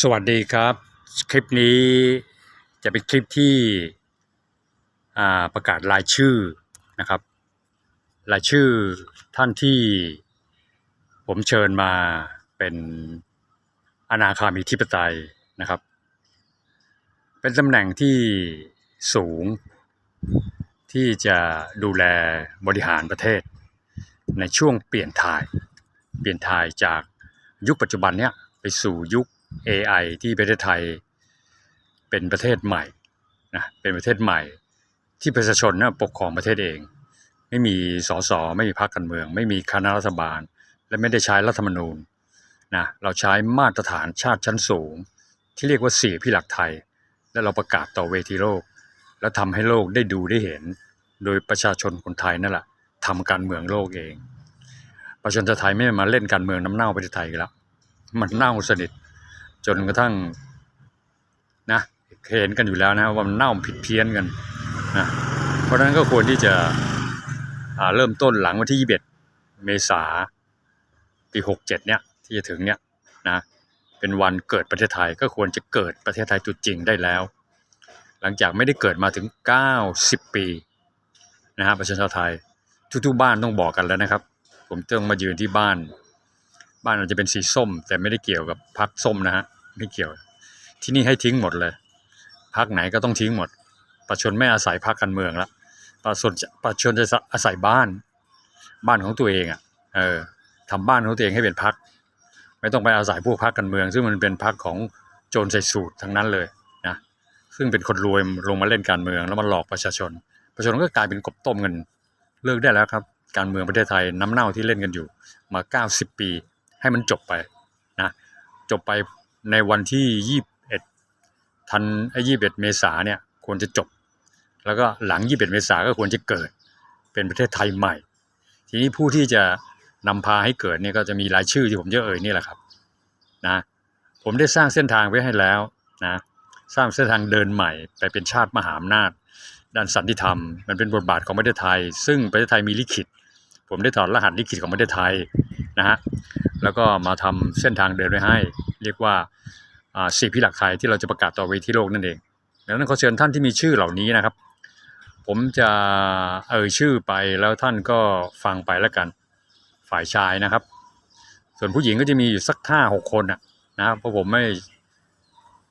สวัสดีครับ คลิปนี้จะเป็นคลิปที่ประกาศรายชื่อนะครับ รายชื่อท่านที่ผมเชิญมาเป็นอนาคามีธิปไตยนะครับ เป็นตำแหน่งที่สูงที่จะดูแลบริหารประเทศ ในช่วงเปลี่ยนถ่าย เปลี่ยนถ่ายจากยุคปัจจุบันเนี้ยไปสู่ยุค AI ที่ประเทศไทยเป็นประเทศใหม่นะเป็นประเทศใหม่ ที่ประชาชนนะปกครองประเทศเอง ไม่มีสสไม่มีพรรคการเมือง ไม่มีคณะรัฐบาล และไม่ได้ใช้รัฐธรรมนูญนะเราใช้มาตรฐานชาติชั้นสูง ที่เรียกว่าสี่พี่หลักไทย และเราประกาศต่อเวทีโลก แล้วทำให้โลกได้ดูได้เห็น โดยประชาชนคนไทยนั่นแหละทำการเมืองโลกเอง ประชาชนไทยไม่มาเล่นการเมืองน้ำเน่าประเทศไทยกันแล้วมันเน่าสนิท จนกระทั่งนะเห็นกันอยู่แล้วนะว่ามันเน่าผิดเพี้ยนกันนะเพราะฉะนั้นก็ควรที่จะเริ่มต้นหลังวันที่ 21 เมษาปี 67 เนี่ยที่จะถึงเนี่ยนะเป็นวันเกิดประเทศไทยก็ควรจะเกิดประเทศไทยตัวจริงได้แล้ว หลังจากไม่ได้เกิดมาถึง 90 ปีนะฮะประชาชนชาวไทยทุกๆบ้านต้องบอกกันแล้วนะครับ ผมต้องมายืนที่บ้าน บ้านอาจจะเป็นสีส้ม แต่ไม่ได้เกี่ยวกับพักส้มนะฮะไม่เกี่ยว ที่นี่ให้ทิ้งหมดเลยพักไหนก็ต้องทิ้งหมด ประชาชนไม่อาศัยพักการเมืองละประชาชนประชาชนจะอาศัยบ้าน บ้านของตัวเองอะเออทำบ้านของตัวเองให้เป็นพัก ไม่ต้องไปอาศัยพวกพักการเมือง ซึ่งมันเป็นพักของโจรใส่สูตรทั้งนั้นเลยนะซึ่งเป็นคนรวยลงมาเล่นการเมืองแล้วมาหลอกประชาชน ประชาชนก็กลายเป็นกบต้มกันเลิกได้แล้วครับ การเมืองประเทศไทยน้ำเน่าที่เล่นกันอยู่มา 90 ปี ให้มันจบไปนะจบไปในวันที่ 21ทันไอ้21เมษาเนี่ยควรจะจบ แล้วก็หลัง 21 เมษาก็ควรจะเกิดเป็นประเทศไทยใหม่ ทีนี้ผู้ที่จะนำพาให้เกิดเนี่ยก็จะมีรายชื่อที่ผมจะเอ่ยนี่แหละครับนะผมได้สร้างเส้นทางไว้ให้แล้วนะสร้างเส้นทางเดินใหม่ไปเป็นชาติมหาอำนาจด้านสันติธรรม มันเป็นบทบาทของประเทศไทย ซึ่งประเทศไทยมีลิขิต ผมได้ถอดรหัสลิขิตของประเทศไทยนะฮะแล้วก็มาทำเส้นทางเดินไว้ให้ เรียกว่าสี่พี่หลักไทยที่เราจะประกาศต่อเวทีโลกนั่นเองดังนั้นขอเชิญท่านที่มีชื่อเหล่านี้นะครับ ผมจะเอ่ยชื่อไปแล้วท่านก็ฟังไปแล้วกันฝ่ายชายนะครับ ส่วนผู้หญิงก็จะมีอยู่สักห้าหกคนนะนะเพราะผมไม่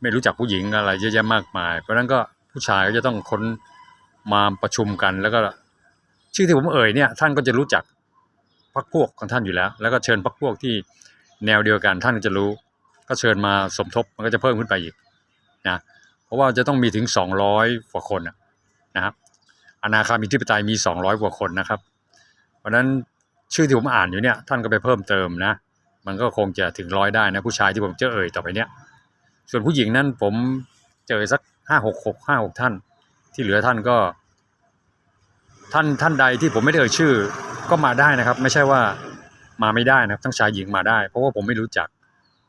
ไม่รู้จักผู้หญิงอะไรเยอะแยะมากมาย เพราะฉะนั้นก็ผู้ชายก็จะต้องค้นมาประชุมกันแล้วก็ ชื่อที่ผมเอ่ยเนี่ยท่านก็จะรู้จักพักพวกของท่านอยู่แล้ว แล้วก็เชิญพักพวกที่แนวเดียวกันท่านก็จะรู้ ก็เชิญมาสมทบมันก็จะเพิ่มขึ้นไปอีกนะเพราะว่าจะต้องมีถึง 200กว่าคนนะครับอนาคามีธิปไตยมี 200 กว่าคนนะครับ เพราะฉะนั้นชื่อที่ผมอ่านอยู่เนี่ยท่านก็ไปเพิ่มเติมนะมันก็คงจะถึงร้อยได้นะผู้ชายที่ผมจะเอ่ยต่อไปเนี่ยส่วนผู้หญิงนั้นผมเจอสักห้าหกหกห้าหกท่าน ที่เหลือท่านก็ ท่านท่านใดที่ผมไม่ได้เอ่ยชื่อ ก็มาได้นะครับ ไม่ใช่ว่ามาไม่ได้นะครับทั้งชายหญิงมาได้ เพราะว่าผมไม่รู้จัก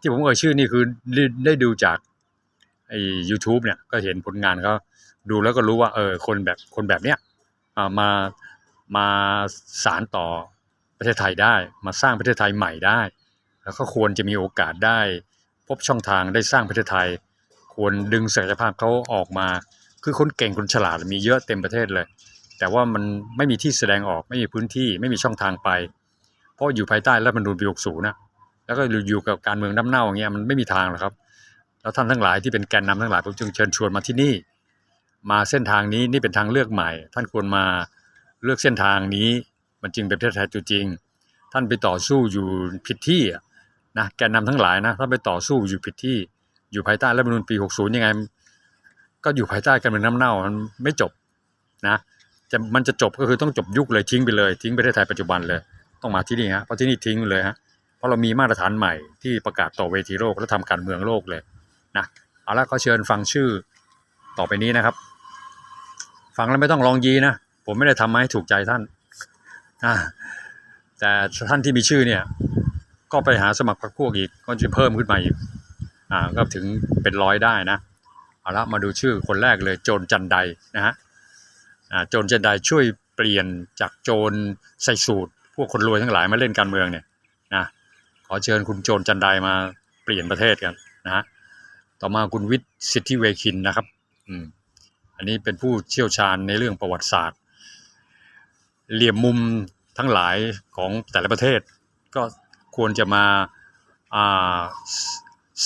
ที่ผมเอ่ยชื่อนี่คือได้ได้ดูจากไอ้ YouTube เนี่ยก็เห็นผลงานเขาดูแล้วก็รู้ว่าเออคนแบบคนแบบเนี้ยมามาสารต่อประเทศไทยได้ มาสร้างประเทศไทยใหม่ได้ แล้วก็ควรจะมีโอกาสได้ พบช่องทางได้สร้างประเทศไทย ควรดึงศักยภาพเขาออกมา คือคนเก่งคนฉลาดมีเยอะเต็มประเทศเลย แต่ว่ามันไม่มีที่แสดงออกไม่มีพื้นที่ไม่มีช่องทางไป เพราะอยู่ภายใต้รัฐธรรมนูญปี60นะแล้วก็อยู่กับการเมืองน้ำเน่าอย่างเงี้ยมันไม่มีทางหรอกครับ แล้วท่านทั้งหลายที่เป็นแกนนำทั้งหลายผมจึงเชิญชวนมาที่นี่ มาเส้นทางนี้นี่เป็นทางเลือกใหม่ ท่านควรมาเลือกเส้นทางนี้ มันจึงเป็นประเทศไทยจริง ท่านไปต่อสู้อยู่ผิดที่นะแกนนำทั้งหลายนะท่านไปต่อสู้อยู่ผิดที่ อยู่ภายใต้รัฐธรรมนูญปี 60 ยังไง ก็อยู่ภายใต้การเมืองน้ำเน่ามันไม่จบนะ จะมันจะจบก็คือต้องจบยุคเลยทิ้งไปเลย ทิ้งประเทศไทยปัจจุบันเลย ต้องมาที่นี่ฮะเพราะที่นี่ทิ้งเลยฮะเพราะเรามีมาตรฐานใหม่ที่ประกาศต่อเวทีโลกและทำการเมืองโลกเลยนะเอาละก็เชิญฟังชื่อต่อไปนี้นะครับ ฟังแล้วไม่ต้องลองยีนะผมไม่ได้ทำมาให้ถูกใจท่านอ่าแต่ท่านที่มีชื่อเนี่ย ก็ไปหาสมัครพรรคพวกอีกก็จะเพิ่มขึ้นมาอีกอ่าก็ถึงเป็นร้อยได้นะเอาละมาดูชื่อคนแรกเลยโจรจันไดนะฮะ โจรเจนไดช่วยเปลี่ยนจากโจรใส่สูตร พวกคนรวยทั้งหลายมาเล่นการเมืองเนี่ยนะขอเชิญคุณโจรจันไดมาเปลี่ยนประเทศกันนะต่อมาคุณวิทย์สิทธิเวคินนะครับอืมอันนี้เป็นผู้เชี่ยวชาญในเรื่องประวัติศาสตร์ เหลี่ยมมุมทั้งหลายของแต่ละประเทศ ก็ควรจะมาา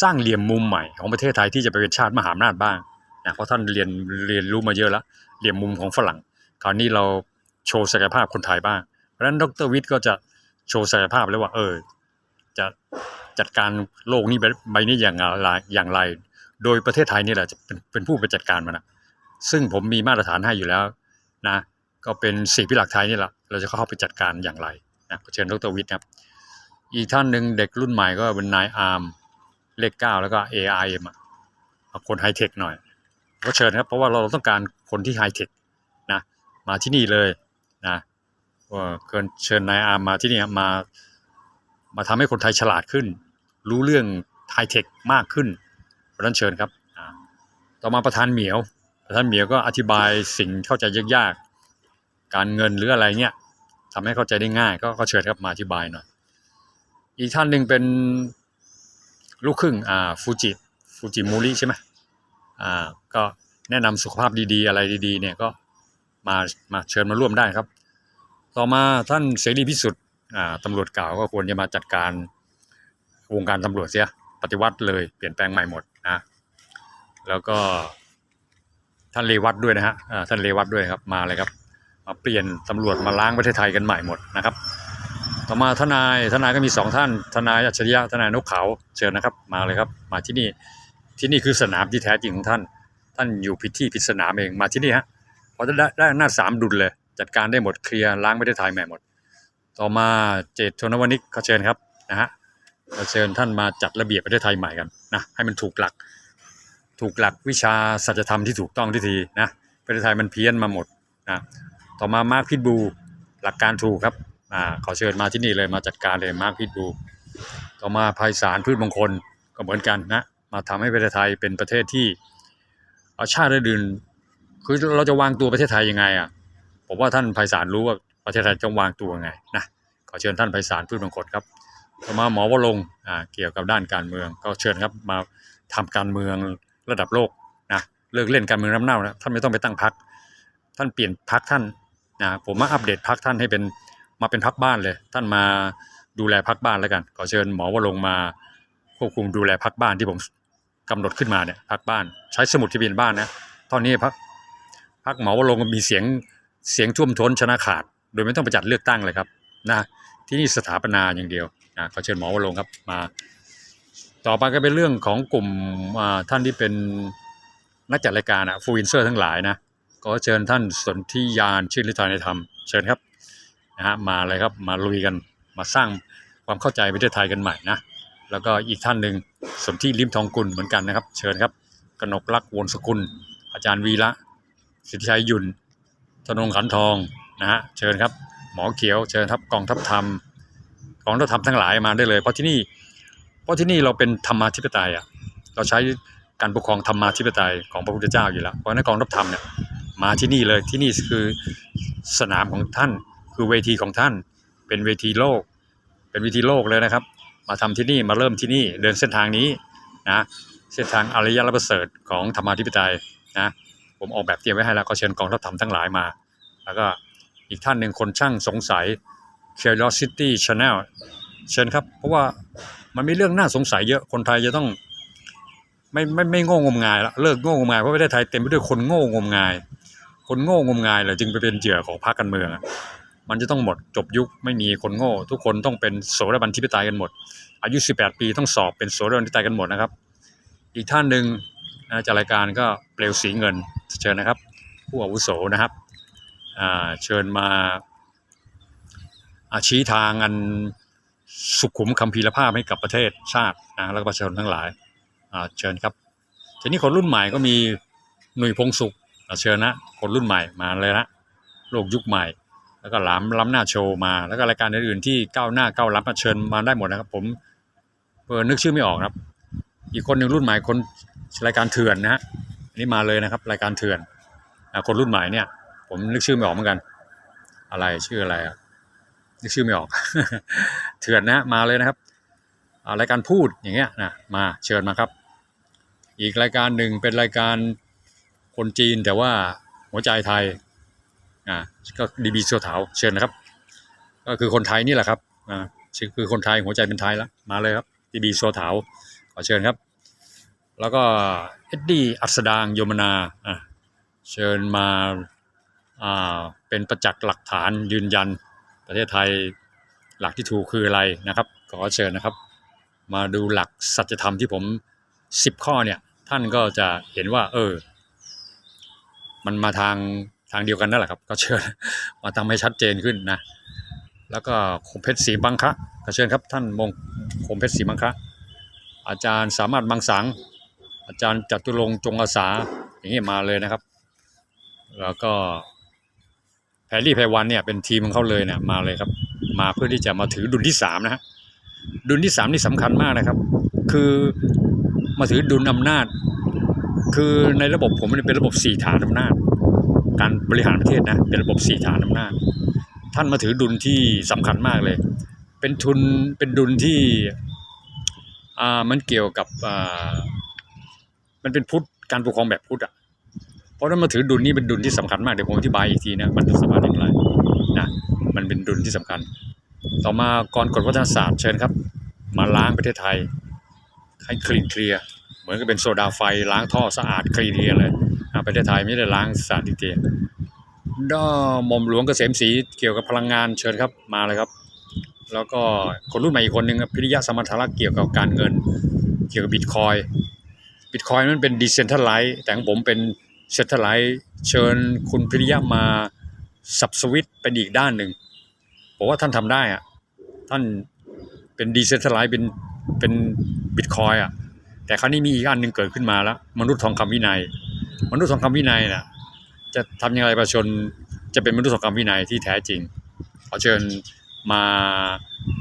สร้างเหลี่ยมมุมใหม่ของประเทศไทยที่จะไปเป็นชาติมหาอำนาจบ้างนะเพราะท่านเรียนเรียนรู้มาเยอะแล้ว เหลี่ยมมุมของฝรั่ง คราวนี้เราโชว์ศักยภาพคนไทยบ้าง เพราะฉะนั้นดรวิทย์ก็จะโชว์ศักยภาพแล้วว่า เออ จะจัดการโลกนี้ใบนี้อย่างไรอย่างไร โดยประเทศไทยนี่แหละจะเป็นเป็นผู้ไปจัดการมันนะซึ่งผมมีมาตรฐานให้อยู่แล้วนะ ก็เป็นสี่พิหลักไทยนี่แหละ เราจะเข้าไปจัดการอย่างไรนะเชิญดรวิทย์ครับ อีกท่านหนึ่งเด็กรุ่นใหม่ก็เป็นนายอาร์มเลขเก้าแล้วก็ AI อะเอาคนไฮเทคหน่อยก็เชิญครับ เพราะว่าเราต้องการ คนที่ไฮเทคนะมาที่นี่เลยนะว่าเชิญเชิญนายอาร์มมาที่นี่มามาทำให้คนไทยฉลาดขึ้น รู้เรื่องไฮเทคมากขึ้นเพราะนั้นเชิญครับต่อมาประธานเหมียวประธานเหมียวก็อธิบายสิ่งเข้าใจยากๆ การเงินหรืออะไรเงี้ยทำให้เข้าใจได้ง่ายก็ก็เชิญครับมาอธิบายหน่อยอีกท่านหนึ่งเป็นลูกครึ่งอ่าฟูจิฟูจิมูริใช่ไหมอ่าก็ แนะนำสุขภาพดีๆ อะไรดีๆ เนี่ยก็มามาเชิญมาร่วมได้ครับ ต่อมาท่านเสรีพิสุทธิ์อ่าตำรวจเก่าก็ควรจะมาจัดการวงการตำรวจเสียปฏิวัติเลยเปลี่ยนแปลงใหม่หมดนะแล้วก็ท่านเรวัตด้วยนะฮะท่านเรวัตด้วยครับมาเลยครับมาเปลี่ยนตำรวจมาล้างประเทศไทยกันใหม่หมดนะครับ ต่อมาทนายทนายก็มีสองท่าน ทนายอัจฉริยะทนายนกเขาเชิญนะครับ มาเลยครับ มาที่นี่ที่นี่คือสนามที่แท้จริงของท่าน ท่านอยู่ผิดที่ผิดสนามเองมาที่นี่ฮะพอจะได้ได้หน้าสามดุลเลย จัดการได้หมดเคลียร์ล้างประเทศไทยใหม่หมด ต่อมาเจตชนวนิกก็เชิญครับนะฮะก็เชิญท่านมาจัดระเบียบประเทศไทยใหม่กันนะให้มันถูกหลัก ถูกหลักวิชาสัจธรรมที่ถูกต้องที่ทีนะประเทศไทยมันเพี้ยนมาหมดนะต่อมามาร์คพิทบูหลักการถูกครับอ่าขอเชิญมาที่นี่เลยมาจัดการเลยมาร์คพิทบูต่อมาภัยสารพืชมงคลก็เหมือนกันนะมาทำให้ประเทศไทยเป็นประเทศที่ เอาชาติอื่นคือเราจะวางตัวประเทศไทยยังไงอะผมว่าท่านภัยสารรู้ว่าประเทศไทยจะวางตัวยังไงนะขอเชิญท่านภัยสารพืชมงคลครับต่อมาหมอวรงอ่าเกี่ยวกับด้านการเมือง ก็เชิญครับมาทำการเมืองระดับโลกนะเลิกเล่นการเมืองน้ำเน่านะท่านไม่ต้องไปตั้งพักท่านเปลี่ยนพักท่านนะผมมาอัปเดตพักท่านให้เป็นมาเป็นพักบ้านเลย ท่านมาดูแลพักบ้านแล้วกัน ขอเชิญหมอวรงมาควบคุมดูแลพักบ้านที่ผม กำหนดขึ้นมาเนี่ยพักบ้านใช้สมุดทะเบียนบ้านนะตอนนี้พักพักหมอวรงมีเสียงเสียงท่วมท้นชนะขาด โดยไม่ต้องไปจัดเลือกตั้งเลยครับนะที่นี่สถาปนาอย่างเดียวนะขอเชิญหมอวรงครับมา ต่อไปก็เป็นเรื่องของกลุ่มท่านที่เป็นนักจัดรายการอะฟูอินเซอร์ทั้งหลายนะก็เชิญท่านสนธิยานชื่นฤทัยในธรรมเชิญครับนะฮะมาเลยครับมาลุยกันมาสร้างความเข้าใจประเทศไทยกันใหม่นะ แล้วก็อีกท่านหนึ่งสมที่ลิมทองกุลเหมือนกันนะครับ เชิญครับกนกลักษ์วนสกุล อาจารย์วีระสิทธิชัยยุนธนงขันทองนะฮะเชิญครับ หมอเขียวเชิญครับกองทัพธรรมกองทัพธรรมทั้งหลายมาได้เลย เพราะที่นี่เพราะที่นี่เราเป็นธรรมาธิปไตยอะเราใช้การปกครองธรรมาธิปไตยของพระพุทธเจ้าอยู่แล้วเพราะฉะนั้นกองทัพธรรมเนี่ยมาที่นี่เลยที่นี่คือสนามของท่านคือเวทีของท่าน เป็นเวทีโลก เป็นเวทีโลกเลยนะครับ มาทำที่นี่มาเริ่มที่นี่เดินเส้นทางนี้นะเส้นทางอารยะประเสริฐของธรรมาธิปไตยนะผมออกแบบเตรียมไว้ให้แล้วก็เชิญกองทัพธรรมทั้งหลายมา แล้วก็อีกท่านหนึ่งคนช่างสงสัย Curiosity Channel เชิญครับ เพราะว่ามันมีเรื่องน่าสงสัยเยอะคนไทยจะต้องไม่ไม่ไม่โง่งมงายล้วเลิกโง่งมงายเพราะประเทศไทยเต็มไปด้วยคนโง่งมงาย คนโง่งมงายเลยจึงไปเป็นเหยื่อของพรรคการเมือง มันจะต้องหมดจบยุคไม่มีคนโง่ ทุกคนต้องเป็นโสดาบันทิปไตยกันหมด อายุ 18 ปีต้องสอบเป็นโสดาบันทิปไตยกันหมดนะครับ อีกท่านหนึ่งนะจากรายการก็เปลวสีเงินเชิญนะครับ ผู้อาวุโสนะครับเชิญมาอาชี้ทางอันสุขุมคัมภีรภาพให้กับประเทศชาตินะแล้วก็ประชาชนทั้งหลายเชิญครับทีนี้คนรุ่นใหม่ก็มีหนุ่ยพงสุขเชิญนะคนรุ่นใหม่มาเลยนะโลกยุคใหม่ แล้วก็ล้ำล้ำหน้าโชว์มา แล้วก็รายการอื่นๆที่ก้าวหน้าก้าวล้ำมาเชิญมาได้หมดนะครับ ผมเออนึกชื่อไม่ออกครับ อีกคนหนึ่งรุ่นใหม่คนรายการเถื่อนนะฮะอันนี้มาเลยนะครับ รายการเถื่อนคนรุ่นใหม่เนี่ย ผมนึกชื่อไม่ออกเหมือนกัน อะไรชื่ออะไรอะนึกชื่อไม่ออก เถื่อนนะมาเลยนะครับรายการพูดอย่างเงี้ยนะมาเชิญมาครับ อีกรายการหนึ่งเป็นรายการคนจีนแต่ว่าหัวใจไทย อ่าก็ดีบีโซเถาเชิญนะครับ ก็คือคนไทยนี่แหละครับอ่าคือคนไทยหัวใจเป็นไทยแล้วมาเลยครับดีบีโซเถาขอเชิญครับ แล้วก็เอ็ดดี้อัสดางโยมนาอะเชิญมาอ่าเป็นประจักษ์หลักฐานยืนยันประเทศไทยหลักที่ถูกคืออะไรนะครับขอเชิญนะครับ มาดูหลักสัจธรรมที่ผมสิบข้อเนี่ย ท่านก็จะเห็นว่า เออ มันมาทางางเดียวกันนั่นแหละครับ ก็เชิญมาทำให้ชัดเจนขึ้นนะ แล้วก็คมเพชรศรีบังคะก็เชิญครับท่านมงคมเพชรศรีบังคะอาจารย์สามารถบางสัง อาจารย์จตุรงจงอาสาอย่างนี้มาเลยนะครับ แล้วก็แพรรี่ไพวันเนี่ยเป็นทีมของเขาเลยเนี่ยมาเลยครับ มาเพื่อที่จะมาถือดุลที่สามนะฮะดุลที่สามนี่สำคัญมากนะครับ คือมาถือดุลอำนาจ คือในระบบผมมันเป็นระบบสี่ฐานอำนาจ การบริหารประเทศนะเป็นระบบสี่ฐานอำนาจท่านมาถือดุลที่สำคัญมากเลย เป็นทุนเป็นดุลที่อ่ามันเกี่ยวกับอ่ามันเป็นพุทธการปกครองแบบพุทธอะเพราะนั้นมาถือดุลนี้เป็นดุลที่สำคัญมากเดี๋ยวผมอธิบายอีกทีนะมันสำคัญอย่างไรนะมันเป็นดุลที่สำคัญ ต่อมากรกฎวัฒนศาสตร์เชิญครับ มาล้างประเทศไทยให้คลีนเคลียร์เหมือนกับเป็นโซดาไฟล้างท่อสะอาดคลีนเคลียร์เลย ประเทศไทยไม่ได้ล้างสะอาดทีเดียวด้อมอมหลวงเกษมศรีเกี่ยวกับพลังงานเชิญครับมาเลยครับ แล้วก็คนรุ่นใหม่อีกคนหนึ่งครับพิริยะสมรรถลักเกี่ยวกับการเงิน เกี่ยวกับบิตคอยบิตคอยมันเป็นดิเซนทัลไลซ์แต่ของผมเป็นเซนทัลไลซ์เชิญคุณพิริยะมาสับสวิตเป็นอีกด้านหนึ่งผมว่าท่านทำได้อะท่านเป็นดิเซนทัลไลซ์เป็นเป็นบิตคอยอะแต่คราวนี้มีอีกอันหนึ่งเกิดขึ้นมาแล้ว มนุษย์ทองคำวินัย มนุษย์ทองคำวินัยน่ะจะทำยังไงประชาชนจะเป็นมนุษย์ทองคำวินัยที่แท้จริงขอเชิญมา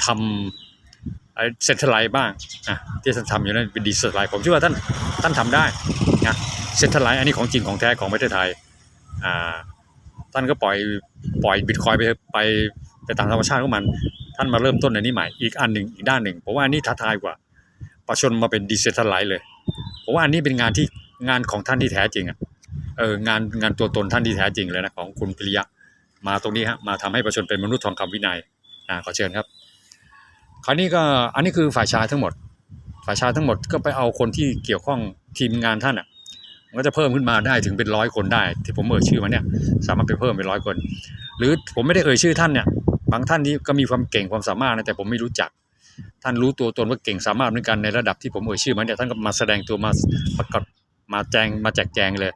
ทำไอเซ็นทรัลไลท์บ้างนะที่ท่านทำอยู่นั่นเป็นดีเซนทรัลไลท์ผมเชื่อว่าท่านท่านทำได้นะเซ็นทรัลไลท์อันนี้ของจริงของแท้ของประเทศไทยอ่าท่านก็ปล่อยปล่อยบิตคอยไปไปไปตามธรรมชาติของมัน ท่านมาเริ่มต้นในนี้ใหม่อีกอันหนึ่งอีกด้านหนึ่งผมว่าอันนี้ท้าทายกว่าประชาชนมาเป็นดีเซนทรัลไลท์เลยผมว่าอันนี้เป็นงานที่ งานของท่านที่แท้จริงอะเอองานงานตัวตนท่านที่แท้จริงเลยนะของคุณพิริยะมาตรงนี้ฮะมาทำให้ประชาชนเป็นมนุษย์ทองคำวินัยนะขอเชิญครับ คราวนี้ก็อันนี้คือฝ่ายชายทั้งหมด ฝ่ายชายทั้งหมดก็ไปเอาคนที่เกี่ยวข้องทีมงานท่านอะมันก็จะเพิ่มขึ้นมาได้ถึงเป็นร้อยคนได้ ที่ผมเอ่ยชื่อมาเนี่ยสามารถไปเพิ่มเป็นร้อยคน หรือผมไม่ได้เอ่ยชื่อท่านเนี่ยบางท่านนี้ก็มีความเก่งความสามารถนะแต่ผมไม่รู้จัก ท่านรู้ตัวตนว่าเก่งสามารถเหมือนกันในระดับที่ผมเอ่ยชื่อมาเนี่ยท่านก็มาแสดงตัวมาประกาศ มาแจงมาแจกแจงเลย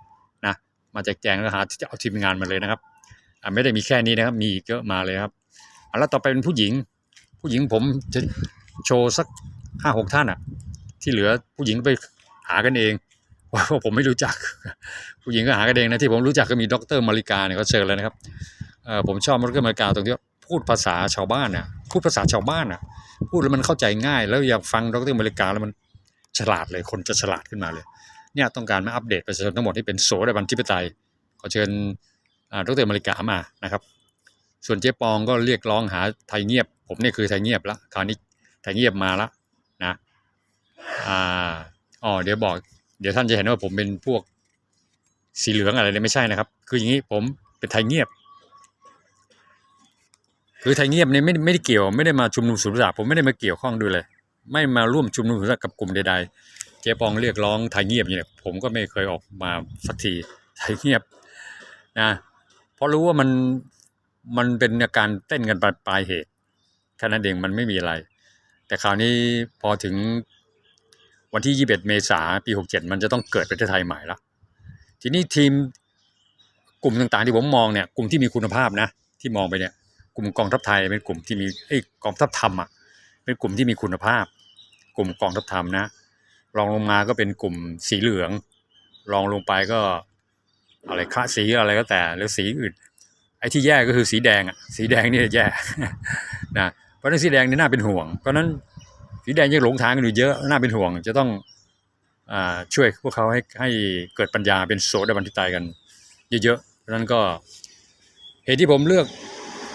นะมาแจกแจงแล้วหาจะเอาทีมงานมาเลยนะครับไม่ได้มีแค่นี้นะครับ มีกเยอะมาเลยครับอะแล้วต่อไปเป็นผู้หญิง ผู้หญิงผมจะโชว์สักห้าหกท่านอะ ที่เหลือผู้หญิงไปหากันเองว่าะผมไม่รู้จัก ผู้หญิงก็หากันเองนะที่ผมรู้จักก็มีดรมาริกาเนี่ยเขาเชิญเลยนะครับผมชอบดรมาริกาตรงที่ว่าพูดภาษาชาวบ้านน่ะพูดภาษาชาวบ้านน่ะพูดแล้วมันเข้าใจง่าย แล้วอยากฟังดรมาริกาแล้วมันฉลาดเลยคนจะฉลาดขึ้นมาเลย เนี่ยต้องการมาอัปเดตประชาชนทั้งหมดที่เป็นโสดาบันทิปไตยขอเชิญอ่าดรมาริกามานะครับ ส่วนเจ๊ปองก็เรียกร้องหาไทยเงียบ ผมเนี่ยคือไทยเงียบละคราวนี้ไทยเงียบมาละนะอ่าอ๋อเดี๋ยวบอก เดี๋ยวท่านจะเห็นว่าผมเป็นพวกสีเหลืองอะไรเลยไม่ใช่นะครับ คืออย่างนี้ผมเป็นไทยเงียบ คือไทยเงียบเนี่ยไม่ไม่ได้เกี่ยวไม่ได้มาชุมนุมสุนทรผมไม่ได้มาเกี่ยวข้องด้วยเลย ไม่มาร่วมชุมนุมสุนทรกับกลุ่มใดๆ เจ๊ปองเรียกร้องไทยเงียบเนี่ยผมก็ไม่เคยออกมาสักทีไทยเงียบนะเพราะรู้ว่ามันมันเป็นอาการเต้นกันปลายลายเหตุแค่นั้นเองมันไม่มีอะไร แต่คราวนี้พอถึงวันที่ 21 เมษาปี 67 มันจะต้องเกิดประเทศไทยใหม่ละทีนี้ทีมกลุ่มต่างๆที่ผมมองเนี่ยกลุ่มที่มีคุณภาพนะ ที่มองไปเนี่ยกลุ่มกองทัพไทยเป็นกลุ่มที่มีเอ้กองทัพธรรมอะเป็นกลุ่มที่มีคุณภาพ กลุ่มกองทัพธรรมนะ รองลงมาก็เป็นกลุ่มสีเหลือง รองลงไปก็อะไรคะสีอะไรก็แต่หรือสีอื่น ไอ้ที่แย่ก็คือสีแดงอะสีแดงนี่แย่นะเพราะฉะนั้นสีแดงนี่น่าเป็นห่วง เพราะนั้นสีแดงยังหลงทางกันอยู่เยอะน่าเป็นห่วง จะต้องอ่าช่วยพวกเขาให้ให้เกิดปัญญาเป็นโสดาบันทิตายกัน เยอะๆเพราะฉะนั้นก็เหตุที่ผมเลือก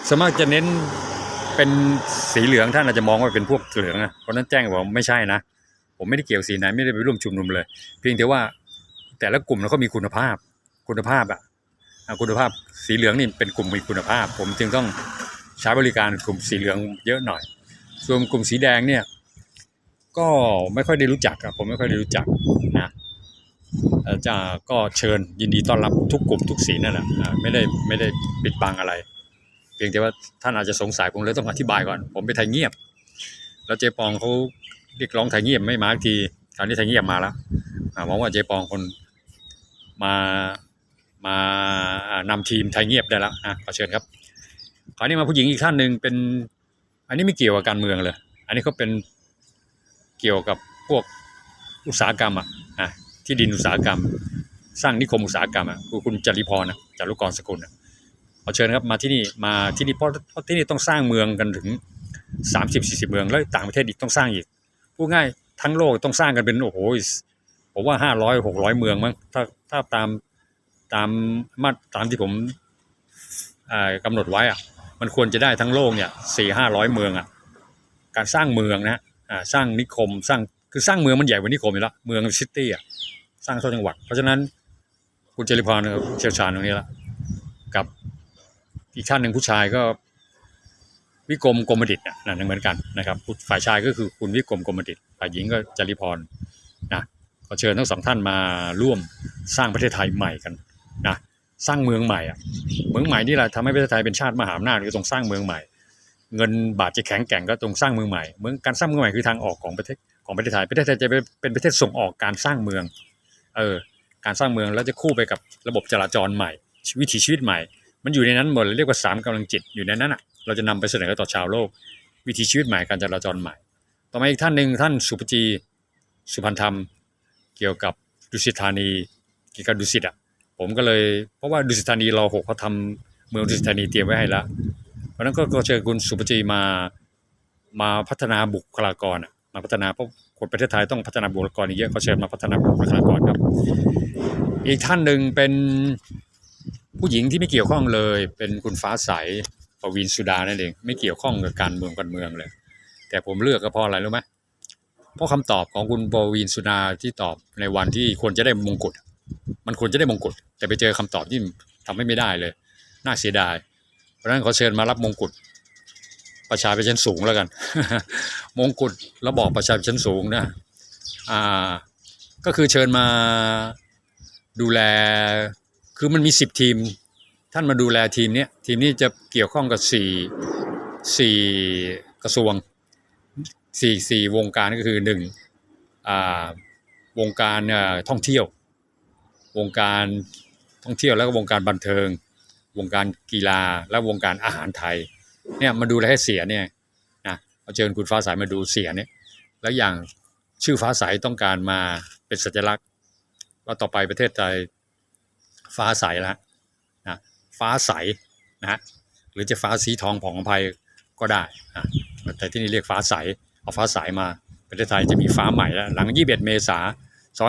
สวนมากจะเน้นเป็นสีเหลืองท่านอาจจะมองว่าเป็นพวกเหลืองนะเพราะฉะนั้นแจ้งว่าไม่ใช่นะ ผมไม่ได้เกี่ยวสีไหนไม่ได้ไปร่วมชุมนุมเลย เพียงแต่ว่าแต่ละกลุ่มแล้วก็มีคุณภาพ คุณภาพอะคุณภาพสีเหลืองนี่เป็นกลุ่มมีคุณภาพ ผมจึงต้องใช้บริการกลุ่มสีเหลืองเยอะหน่อย ส่วนกลุ่มสีแดงเนี่ย ก็ไม่ค่อยได้รู้จักอะผมไม่ค่อยได้รู้จักนะเอ่อจะก็เชิญยินดีต้อนรับทุกกลุ่มทุกสีนั่นแหละไม่ได้ไม่ได้ปิดบังอะไร เพียงแต่ว่าท่านอาจจะสงสัยผมเลยต้องอธิบายก่อน ผมไปไทยเงียบ แล้วเจปองเขา เรียกร้องไทยเงียบไม่มาทีคราวนี้ไทยเงียบมาแล้วหวังว่าเจปองคนมามาอ่านำทีมไทยเงียบได้แล้วนะขอเชิญครับคราวนี้มาผู้หญิงอีกท่านหนึ่งเป็น อันนี้ไม่เกี่ยวกับการเมืองเลย อันนี้เขาเป็นเกี่ยวกับพวกอุตสาหกรรมอะอะที่ดินอุตสาหกรรม สร้างนิคมอุตสาหกรรมอะคือคุณจริพรนะจารุกรสกุลอะขอเชิญครับมาที่นี่มาที่นี่เพราะเพราะที่นี่ต้องสร้างเมืองกันถึงสามสิบสี่สิบเมืองแล้วต่างประเทศอีกต้องสร้างอีก พูดง่ายทั้งโลกต้องสร้างกันเป็นโอ้โหผมว่าห้าร้อยหกร้อยเมืองมั้งถ้าถ้าตามตามมาตามที่ผมอ่ากำหนดไว้อะมันควรจะได้ทั้งโลกเนี่ยสี่ห้าร้อยเมืองอะการสร้างเมืองนะสร้างนิคมสร้างคือสร้างเมืองมันใหญ่กว่านิคมอยู่แล้วเมืองซิตี้อะสร้างทั่วจังหวัด เพราะฉะนั้นคุณเจริพรเชี่ยวชาญตรงนี้ละกับอีกท่านหนึ่งผู้ชายก็ วิกรมกรมดิตอะนั่นเหมือนกันนะครับฝ่ายชายก็คือคุณวิกรมกรมดิตฝ่ายหญิงก็จริพรนะขอเชิญทั้งสองท่านมาร่วมสร้างประเทศไทยใหม่กันนะสร้างเมืองใหม่อะเมืองใหม่นี่แหละทำให้ประเทศไทยเป็นชาติมหาอำนาจก็ต้องสร้างเมืองใหม่ เงินบาทจะแข็งแกร่งก็ต้องสร้างเมืองใหม่เมืองการสร้างเมืองใหม่คือทางออกของประเทศของประเทศไทยประเทศไทยจะเป็นประเทศส่งออกการสร้างเมืองเออการสร้างเมืองแล้วจะคู่ไปกับระบบจราจรใหม่วิถีชีวิตใหม่ มันอยู่ในนั้นหมดเลยเรียกว่าสามกำลังจิตอยู่ในนั้นอะ เราจะนำไปเสนอต่อชาวโลก วิถีชีวิตใหม่การจราจรใหม่ ต่อมาอีกท่านหนึ่งท่านสุปจีสุพันธรรม เกี่ยวกับดุสิตธานีเกี่ยวกับดุสิตอะผมก็เลยเพราะว่าดุสิตธานีรอหกเขาทำเมืองดุสิตธานีเตรียมไว้ให้แล้วเพราะนั้นก็เชิญคุณสุปจีมามาพัฒนาบุคลากรอะมาพัฒนาเพราะคนประเทศไทยต้องพัฒนาบุคลากรอีกเยอะก็เชิญมาพัฒนาบุคลากรครับ อีกท่านหนึ่งเป็นผู้หญิงที่ไม่เกี่ยวข้องเลย เป็นคุณฟ้าใส ปวีณสุดานั่นเอง ไม่เกี่ยวข้องกับการเมืองการเมืองเลย แต่ผมเลือกก็เพราะอะไรรู้ไหมเพราะคำตอบของคุณปวีณสุดาที่ตอบในวันที่ควรจะได้มงกุฎมันควรจะได้มงกุฎแต่ไปเจอคำตอบที่ทำให้ไม่ได้เลย น่าเสียดาย เพราะฉะนั้นขอเชิญมารับมงกุฎประชาชนชั้นสูงแล้วกัน มงกุฎแล้วบอกประชาชนชั้นสูงนะอ่าก็คือเชิญมาดูแล คือมันมีสิบทีม ท่านมาดูแลทีมนี้ทีมนี้จะเกี่ยวข้องกับสี่สี่กระทรวงสี่สี่วงการก็คือหนึ่งวงการท่องเที่ยว วงการท่องเที่ยวแล้วก็วงการบันเทิง วงการกีฬาและวงการอาหารไทยเนี่ยมาดูแลให้เสียเนี่ยนะเอาเชิญคุณฟ้าใสมาดูเสียเนี่ยแล้วอย่างชื่อฟ้าใสต้องการมาเป็นสัญลักษณ์ว่าต่อไปประเทศไทยฟ้าใสแล้ว ฟ้าใสนะฮะหรือจะฟ้าสีทองผ่องอภัยก็ได้นะแต่ที่นี่เรียกฟ้าใสเอาฟ้าใสมาประเทศไทยจะมีฟ้าใหม่แล้วหลัง 21 เมษาย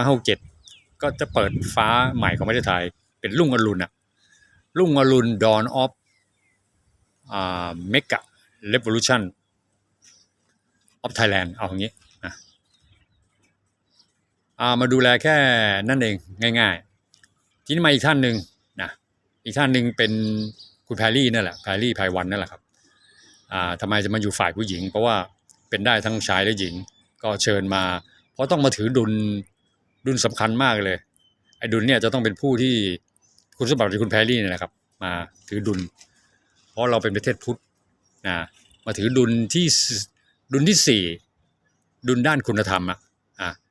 น2567 ก็จะเปิดฟ้าใหม่ของประเทศไทย เป็นรุ่งอรุณอะรุ่งอรุณ dawn of อ่า mega revolution of Thailand เอาอย่างนี้นะอ่ามาดูแลแค่นั่นเองง่ายๆ ทีนี้มาอีกท่านหนึ่ง อีกท่านหนึ่งเป็นคุณแพรรี่นั่นแหละแพรรี่ไพวันนั่นแหละครับอ่าทำไมจะมาอยู่ฝ่ายผู้หญิง เพราะว่าเป็นได้ทั้งชายและหญิง ก็เชิญมา เพราะต้องมาถือดุลดุลสำคัญมากเลยไอ้ดุลเนี่ยจะต้องเป็นผู้ที่คุณสมบัติคุณแพรรี่เนี่ยนะครับ มาถือดุล เพราะเราเป็นประเทศพุทธนะมาถือดุลที่ดุลที่สี่ดุลด้านคุณธรรมอะ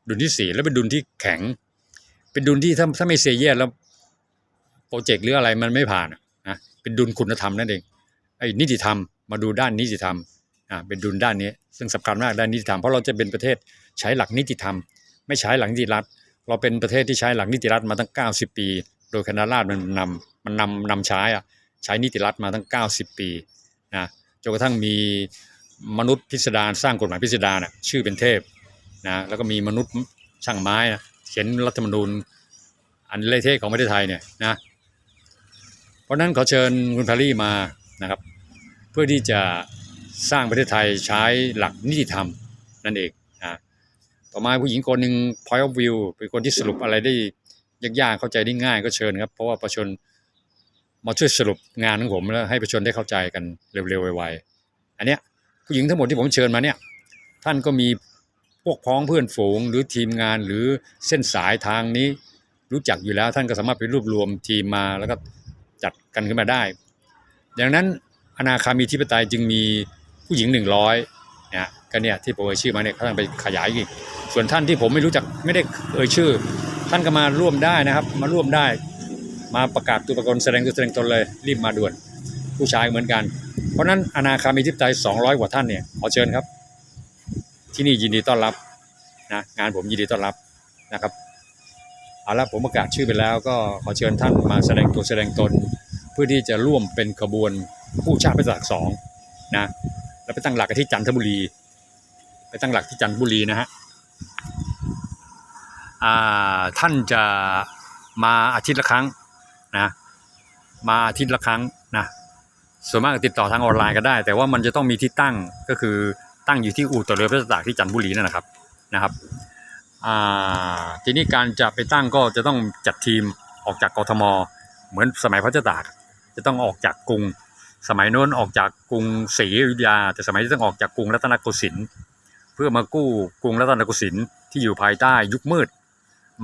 ดุลที่สี่แล้วเป็นดุลที่แข็ง เป็นดุลที่ถ้าถ้าไม่เซเยสแล้ว เจกต์หรืออะไรมันไม่ผ่านนะเป็นดุลคุณธรรมนั่นเองไอ้นิติธรรมมาดูด้านนิติธรรมอ่าเป็นดุลด้านนี้ ซึ่งสำคัญมากด้านนิติธรรมเพราะเราจะเป็นประเทศใช้หลักนิติธรรม ไม่ใช้หลักนิติรัฐ เราเป็นประเทศที่ใช้หลักนิติรัฐมาตั้ง 90 ปี โดยคณะราษฎรมันนำมันนำนำใช้อะใช้นิติรัฐมาตั้ง 90 ปีนะจนกระทั่งมีมนุษย์พิสดารสร้างกฎหมายพิสดารน่ะชื่อเป็นเทพนะแล้วก็มีมนุษย์ช่างไม้นะเขียนรัฐธรรมนูญอันเละเทะของประเทศไทยเนี่ยนะ เพราะนั้นขอเชิญคุณพารี่มานะครับ เพื่อที่จะสร้างประเทศไทยใช้หลักนิติธรรมนั่นเองนะต่อมาผู้หญิงคนหนึ่ง point of view เป็นคนที่สรุปอะไรได้ยากๆเข้าใจได้ง่ายก็เชิญครับ เพราะว่าประชาชนมาช่วยสรุปงานของผมแล้วให้ประชาชนได้เข้าใจกันเร็วๆไวๆอันเนี้ยผู้หญิงทั้งหมดที่ผมเชิญมาเนี่ยท่านก็มีพวกพ้องเพื่อนฝูง หรือทีมงานหรือเส้นสายทางนี้รู้จักอยู่แล้วท่านก็สามารถไปรวบรวมทีมมาแล้วก็ จัดกันขึ้นมาได้ ดังนั้นอนาคามีธิปไตยจึงมีผู้หญิงหนึ่งร้อยนะก็เนี่ยที่ผมเอ่ยชื่อมาเนี่ยเขาต้องไปขยายอีก ส่วนท่านที่ผมไม่รู้จักไม่ได้เอ่ยชื่อ ท่านก็มาร่วมได้นะครับ มาร่วมได้ มาประกาศตัวประกันแสดงตัวแสดงตนเลยรีบมาด่วน ผู้ชายเหมือนกัน เพราะฉะนั้นอนาคามีธิปไตย200 กว่าท่านเนี่ยขอเชิญครับ ที่นี่ยินดีต้อนรับนะงานผมยินดีต้อนรับนะครับ เอาละผมประกาศชื่อไปแล้วก็ขอเชิญท่านมาแสดงตัวแสดงตน เพื่อที่จะร่วมเป็นขบวนผู้ชาติประจักสองนะแล้วไปตั้งหลักที่จันทบุรี ไปตั้งหลักที่จันทบุรีนะฮะท่านจะมาอาทิตย์ละครั้งนะมาอาทิตย์ละครั้งนะส่วนมากติดต่อทางออนไลน์ก็ได้ แต่ว่ามันจะต้องมีที่ตั้งก็คือตั้งอยู่ที่อู่ต่อเรือพระจักที่จันทบุรีนั่นแหละครับนะครับ ทีนี้การจะไปตั้งก็จะต้องจัดทีมออกจากกทม เหมือนสมัยพระเจ้าตากจะต้องออกจากกรุง สมัยโน้นออกจากกรุงศรีอยุธยา แต่สมัยนี้ต้องออกจากกรุงรัตนโกสินทร์เพื่อมากู้กรุงรัตนโกสินทร์ที่อยู่ภายใต้ยุคมืด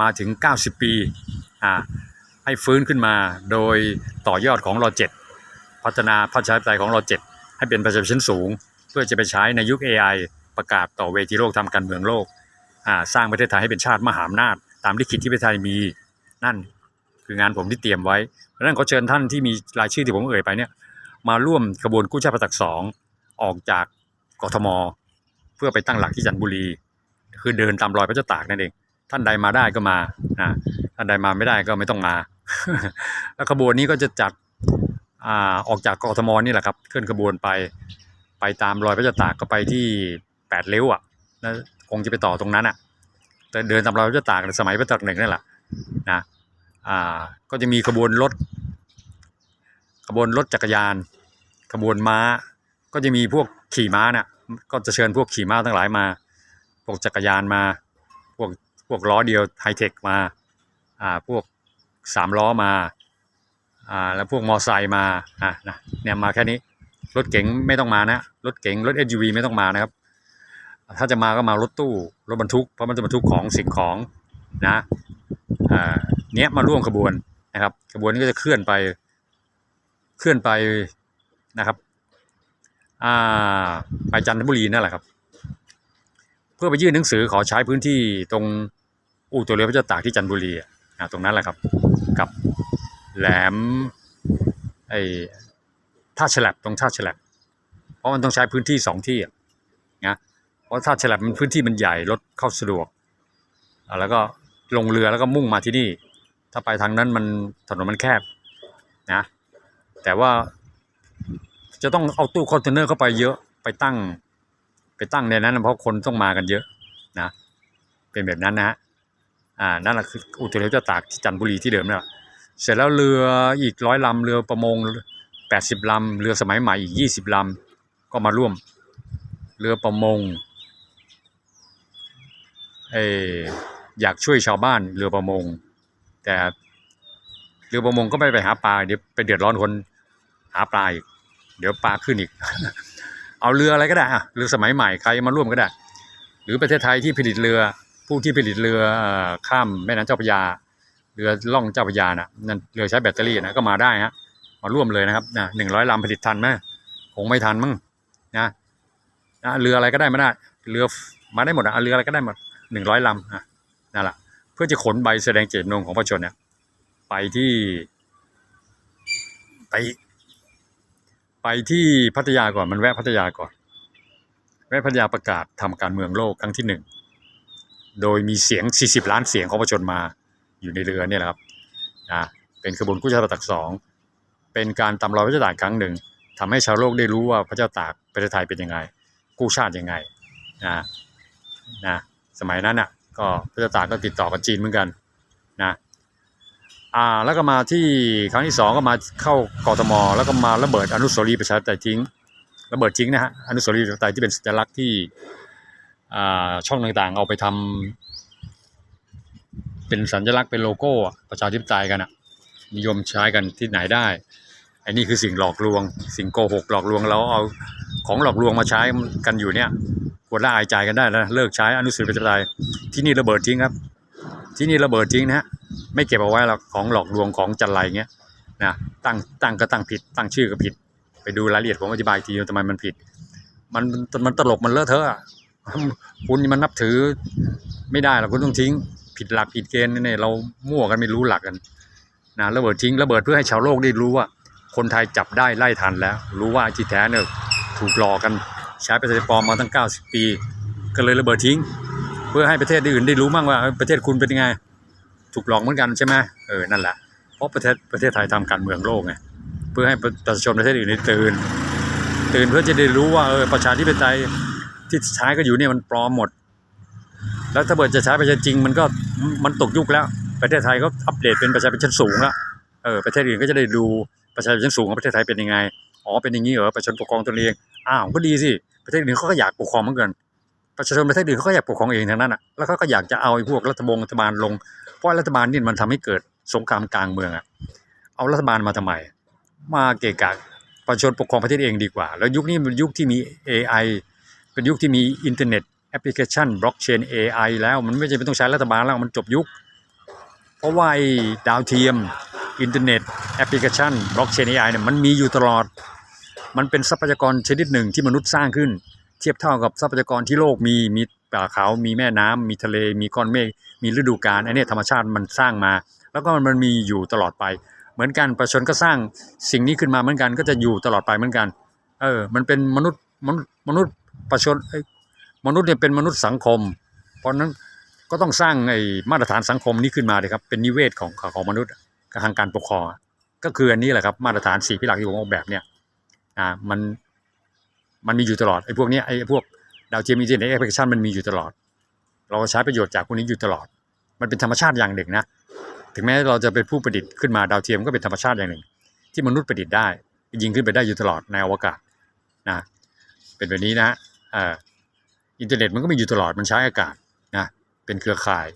มาถึง 90 ปีอ่าให้ฟื้นขึ้นมาโดยต่อยอดของรอเจ็ดพัฒนาพระชาธิปไตยของรอเจ็ดให้เป็นประชาชนชั้นสูง เพื่อจะไปใช้ในยุค AI ประกาศต่อเวทีโลกทำการเมืองโลก สร้างประเทศไทยให้เป็นชาติมหาอำนาจ ตามลิขิตที่ประเทศไทยมีนั่นคืองานผมที่เตรียมไว้เพราะนั้นขอเชิญท่านที่มีรายชื่อที่ผมเอ่ยไปเนี่ยมาร่วมขบวนกู้ชาติประตักสองออกจากกทม เพื่อไปตั้งหลักที่จันทบุรี คือเดินตามรอยพระเจ้าตากนั่นเอง ท่านใดมาได้ก็มานะท่านใดมาไม่ได้ก็ไม่ต้องมา แล้วขบวนนี้ก็จะจัดอ่าออกจากกทมนี่แหละครับเคลื่อนขบวนไปไปตามรอยพระเจ้าตากก็ไปที่แปดเลี้ยวอะนะ คงจะไปต่อตรงนั้นอะแต่เดินตามรอยพระเจ้าตากในสมัยพระเจ้าตากหนึ่งนั่นแหละนะอ่าก็จะมีขบวนรถขบวนรถจักรยาน ขบวนม้า ก็จะมีพวกขี่ม้าน่ะก็จะเชิญพวกขี่ม้าทั้งหลายมาพวกจักรยานมา พวกพวกล้อเดียวไฮเทคมาอ่าพวกสามล้อมาอ่าแล้วพวกมอไซค์มาอะนะเนี่ยมาแค่นี้รถเก๋งไม่ต้องมานะรถเก๋งรถ SUV ไม่ต้องมานะครับ ถ้าจะมาก็มารถตู้รถบรรทุกเพราะมันจะบรรทุกของสิ่งของนะเนี้ยมาร่วมขบวนนะครับขบวนนี้ก็จะเคลื่อนไปเคลื่อนไปนะครับไปจันทบุรีนั่นแหละครับ เพื่อไปยื่นหนังสือขอใช้พื้นที่ตรงอู่ตัวเรือพระเจ้าตากที่จันทบุรีอะตรงนั้นแหละครับ กับแหลมไอ้ท่าฉลับตรงท่าฉลับเพราะมันต้องใช้พื้นที่สองที่อะนะ ราะท่าฉลับมันพื้นที่มันใหญ่รถเข้าสะดวก แล้วก็ลงเรือแล้วก็มุ่งมาที่นี่ ถ้าไปทางนั้นมันถนนมันแคบนะแต่ว่าจะต้องเอาตู้คอนเทนเนอร์เข้าไปเยอะไปตั้ง ไปตั้งในนั้นเพราะคนต้องมากันเยอะนะเป็นแบบนั้นนะฮะอ่านั่นแหละคืออุตุเรือเจ้าตากที่จันทบุรีที่เดิมนั่แหละเสร็จแล้วเรืออีกร้อยลำเรือประมงแปดสิบลำเรือสมัยใหม่อีกยี่สิบลำก็มาร่วม เรือประมง เอออยากช่วยชาวบ้านเรือประมง แต่เรือประมงก็ไม่ไปหาปลาเดี๋ยวไปเดือดร้อนคนหาปลาอีกเดี๋ยวปลาขึ้นอีก เอาเรืออะไรก็ได้อะเรือสมัยใหม่ใครมาร่วมก็ได้ หรือประเทศไทยที่ผลิตเรือ ผู้ที่ผลิตเรือข้ามแม่น้ำเจ้าพระยา เรือล่องเจ้าพระยานะนั่นเรือใช้แบตเตอรี่นะก็มาได้ฮะมาร่วมเลยนะครับนะหนึ่งร้อยลำผลิตทันไหมคงไม่ทันมั้งนะนะเรืออะไรก็ได้มาได้เรือมาได้หมดอะเรืออะไรก็ได้หมด หนึ่งร้อยลำนะนั่นแหละเพื่อจะขนใบแสดงเจตจำนงของประชาชนเนี่ยไปที่ไปไปที่พัทยาก่อนมันแวะพัทยาก่อน แวะพัทยาประกาศทำการเมืองโลกครั้งที่หนึ่งโดยมีเสียง 40 ล้านเสียงของประชาชนมาอยู่ในเรือเนี่ยแหละครับนะเป็นขบวนกู้ชาติตักสองเป็นการตำรอยพระเจ้าตากครั้งหนึ่งทำให้ชาวโลกได้รู้ว่าพระเจ้าตากประเทศไทยเป็นยังไง กู้ชาติยังไงนะนะ สมัยนั้นอะก็พระเจ้าตากก็ติดต่อกับจีนเหมือนกันนะอ่าแล้วก็มาที่ครั้งที่สองก็มาเข้ากทม แล้วก็มาระเบิดอนุสาวรีย์ประชาธิปไตยทิ้งระเบิดทิ้งนะฮะอนุสาวรีย์ประชาธิปไตยที่เป็นสัญลักษณ์ที่อ่าช่องต่างๆ เอาไปทำเป็นสัญลักษณ์เป็นโลโก้อะประชาธิปไตยกันอะนิยมใช้กันที่ไหนได้ ไอ้นี่คือสิ่งหลอกลวง สิ่งโกหกหลอกลวงเราเอาของหลอกลวงมาใช้กันอยู่เนี่ยควรละอายใจกันได้แล้วเลิกใช้อนุสิทธิประชาธิปไตยที่นี่ระเบิดทิ้งครับ ที่นี่ระเบิดทิ้งนะฮะไม่เก็บเอาไว้หรอกของหลอกลวงของจันไรเงี้ยนะตั้งตั้งก็ตั้งผิด ตั้งชื่อก็ผิด ไปดูรายละเอียดผมอธิบายอีกทีว่ทำไมมันผิด มันมันตลกมันเลอะเทอะอะคุณมันนับถือไม่ได้หรอกคุณต้องทิ้ง ผิดหลักผิดเกณฑ์เนี่ยเรามั่วกันไม่รู้หลักกันนะระเบิดทิ้งระเบิดเพื่อให้ชาวโลกได้รู้ว่า คนไทยจับได้ไล่ทันแล้ว รู้ว่าไอ้ที่แท้เนี่ยถูกหลอกกันใช้ประชาธิปอมมาตั้ง 90 ปี ก็เลยระเบิดทิ้ง เพื่อให้ประเทศอื่นได้รู้มั่งว่าประเทศคุณเป็นยังไง ถูกหลอกเหมือนกันใช่ไหมเออนั่นแหละเพราะประเทศประเทศไทยทำการเมืองโลกไงเพื่อให้ประชาชนประเทศอื่นได้ตื่นตื่นเพื่อจะได้รู้ว่าเออประชาธิปไตยที่ใช้ก็อยู่เนี่ยมันปลอมหมด แล้วถ้าเกิดจะใช้ประชาจริงมันก็มันตกยุคแล้ว ประเทศไทยก็อัปเดตเป็นประชาชนชั้นสูงแล้วเออประเทศอื่นก็จะได้ดู ประชาชนชั้นสูงของประเทศไทยเป็นยังไง อ๋อ เป็นอย่างนี้เหรอ ประชาชนปกครองตนเอง อ้าว ก็ดีสิ ประเทศอื่นเขาก็อยากปกครองเหมือนกัน ประชาชนประเทศอื่นเขาก็อยากปกครองเองทั้งนั้นอะ แล้วเขาก็อยากจะเอาไอ้พวกรัฐบงรัฐบาลลง เพราะรัฐบาลนี่มันทำให้เกิดสงครามกลางเมืองอะ เอารัฐบาลมาทำไม มาเกะกะประชาชนปกครองประเทศเองดีกว่า แล้วยุคนี้เป็นยุคที่มี AI เป็นยุคที่มีอินเทอร์เน็ตแอปพลิเคชันบล็อกเชน AI แล้วมันไม่จำเป็นต้องใช้รัฐบาลแล้วมันจบยุค เพราะว่าไอ้ดาวเทียม อินเทอร์เน็ต แอปพลิเคชันบล็อกเชน AI เนี่ยมันมีอยู่ตลอด มันเป็นทรัพยากรชนิดหนึ่งที่มนุษย์สร้างขึ้น เทียบเท่ากับทรัพยากรที่โลกมีมีป่าเขา มีแม่น้ำมีทะเล มีก้อนเมฆ มีฤดูกาลอันนี้ธรรมชาติมันสร้างมา แล้วก็มันมีอยู่ตลอดไป เหมือนกันประชาชนก็สร้างสิ่งนี้ขึ้นมาเหมือนกัน ก็จะอยู่ตลอดไปเหมือนกัน เออ มันเป็นมนุษย์มนุษย์มนุษย์ประชาชนมนุษย์เนี่ยเป็นมนุษย์สังคม เพราะนั้น ก็ต้องสร้างไอ้มาตรฐานสังคมนี้ขึ้นมาเลยครับเป็นนิเวศของของมนุษย์ทางการปกครองก็คืออันนี้แหละครับมาตรฐานสี่พิหลักที่ผมออกแบบเนี่ยอ่ามันมันมีอยู่ตลอดไอ้พวกนี้ไอ้พวกดาวเทียมอินเทอร์เน็ตแอปพลิเคชันมันมีอยู่ตลอด เราใช้ประโยชน์จากพวกนี้อยู่ตลอด มันเป็นธรรมชาติอย่างหนึ่งนะถึงแม้เราจะเป็นผู้ประดิษฐ์ขึ้นมาดาวเทียมก็เป็นธรรมชาติอย่างหนึ่ง ที่มนุษย์ประดิษฐ์ได้ ยิงขึ้นไปได้อยู่ตลอดในอวกาศนะเป็นแบบนี้นะอ่าอินเทอร์เน็ตมันก็มีอยู่ตลอดมันใช้อากาศ เป็นเครือข่าย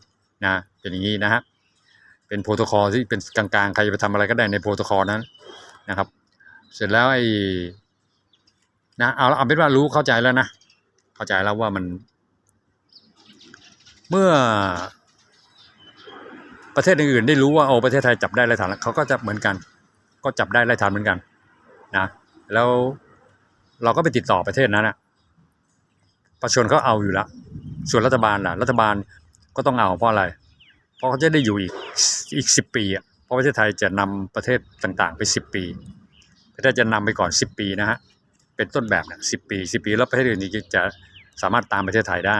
นะเป็นอย่างนี้นะฮะเป็นโปรโตคอลที่เป็นกลางๆ ใครจะไปทำอะไรก็ได้ในโปรโตคอลนั้นนะครับ เสร็จแล้วไอ้นะเอาเอาเป็นว่ารู้เข้าใจแล้วนะเข้าใจแล้วว่ามัน เมื่อประเทศอื่นๆได้รู้ว่าโอ้ประเทศไทยจับได้ไล่ทันแล้วเขาก็จะเหมือนกัน ก็จับได้ไล่ทันเหมือนกันนะแล้วเราก็ไปติดต่อประเทศนั้นนะประชาชนเขาเอาอยู่แล้วส่วนรัฐบาลล่ะ รัฐบาล ก็ต้องเอาเพราะอะไร เพราะเขาจะได้อยู่อีกอีกสิบปีอะเพราะประเทศไทยจะนำประเทศต่างๆ ไปสิบปี ประเทศจะนำไปก่อนสิบปีนะฮะเป็นต้นแบบนะสิบปีสิบปี แล้วประเทศอื่นจะสามารถตามประเทศไทยได้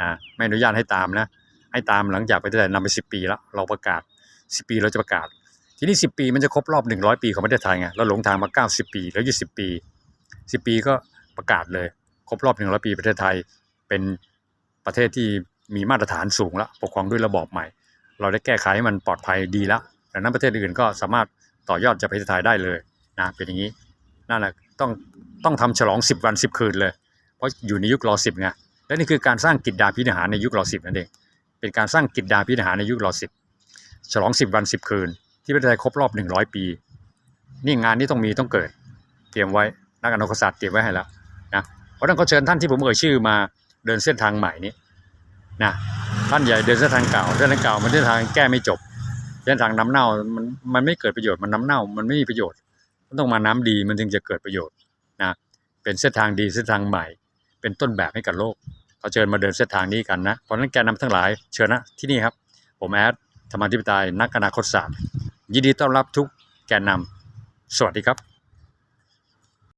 นะไม่อนุญาตให้ตามนะให้ตามหลังจากประเทศไทยนำไปสิบปีแล้วเราประกาศสิบปีเราจะประกาศ ทีนี้สิบปีมันจะครบรอบหนึ่งร้อยปีของประเทศไทยไงเราหลงทางมาเก้าสิบปีแล้วยี่สิบปีสิบปีก็ประกาศเลย ครบรอบหนึ่งร้อยปีประเทศไทยเป็นประเทศที่ มีมาตรฐานสูงแล้วปกครองด้วยระบอบใหม่ เราได้แก้ไขให้มันปลอดภัยดีแล้วดังนั้นประเทศอื่นก็สามารถต่อยอดจากประเทศไทยได้เลยนะเป็นอย่างนี้นั่นแหละต้องต้องทำฉลองสิบวันสิบคืนเลย เพราะอยู่ในยุครอสิบไงและนี่คือการสร้างกิจดาพินิหารในยุครอสิบนั่นเองเป็นการสร้างกิจดาพินิหารในยุครอสิบฉลองสิบวันสิบคืน ที่ประเทศไทยครบรอบหนึ่งร้อยปี นี่งานนี้ต้องมีต้องเกิด เตรียมไว้นักอนุศาสตร์เตรียมไว้ให้แล้วนะเพราะฉะนั้นก็เชิญท่านที่ผมเอ่ยชื่อมาเดินเส้นทางใหม่นี้ นะท่านใหญ่เดินเส้นทางเก่าเส้นทางเก่ามันเส้นทางแก้ไม่จบเส้นทางน้ำเน่ามันมันไม่เกิดประโยชน์มันน้ำเน่ามันไม่มีประโยชน์มันต้องมาน้ำดีมันถึงจะเกิดประโยชน์นะเป็นเส้นทางดีเส้นทางใหม่ เป็นต้นแบบให้กับโลกเขาเชิญมาเดินเส้นทางนี้กันนะเพราะนั้นแกนนำทั้งหลายเชิญนะที่นี่ครับ ผมแอดธรรมาธิปไตยนักอนาคตศาสตร์ยินดีต้อนรับทุกแกนนำสวัสดีครับ